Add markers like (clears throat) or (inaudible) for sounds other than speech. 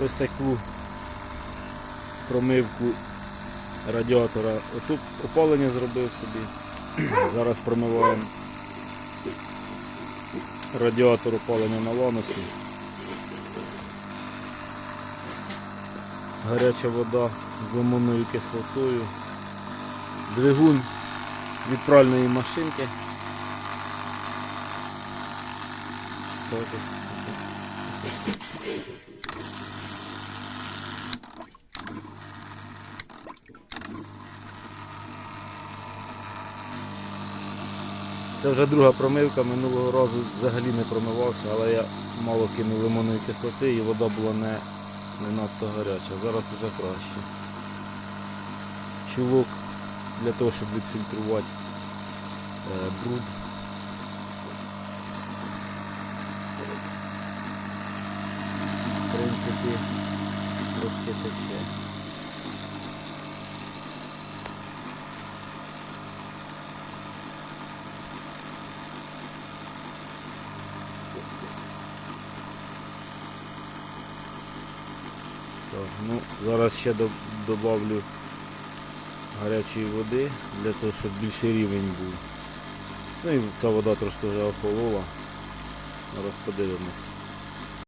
ось таку промивку радіатора. Отут опалення зробив собі. (clears throat) Зараз промиваємо радіатор опалення на ланосі. Гаряча вода з лимонною кислотою. Двигун від пральної машинки. Так, ось. Це вже друга промивка, минулого разу взагалі не промивався, але я мало кинув лимонної кислоти і вода була не, не надто гаряча. Зараз вже краще. Чулок для того, щоб відфільтрувати е, бруд. В принципі, трошки тече. Так, ну, зараз ще додавлю гарячої води для того, щоб більший рівень був. Ну і ця вода трошки вже охолола. Зараз подивимось.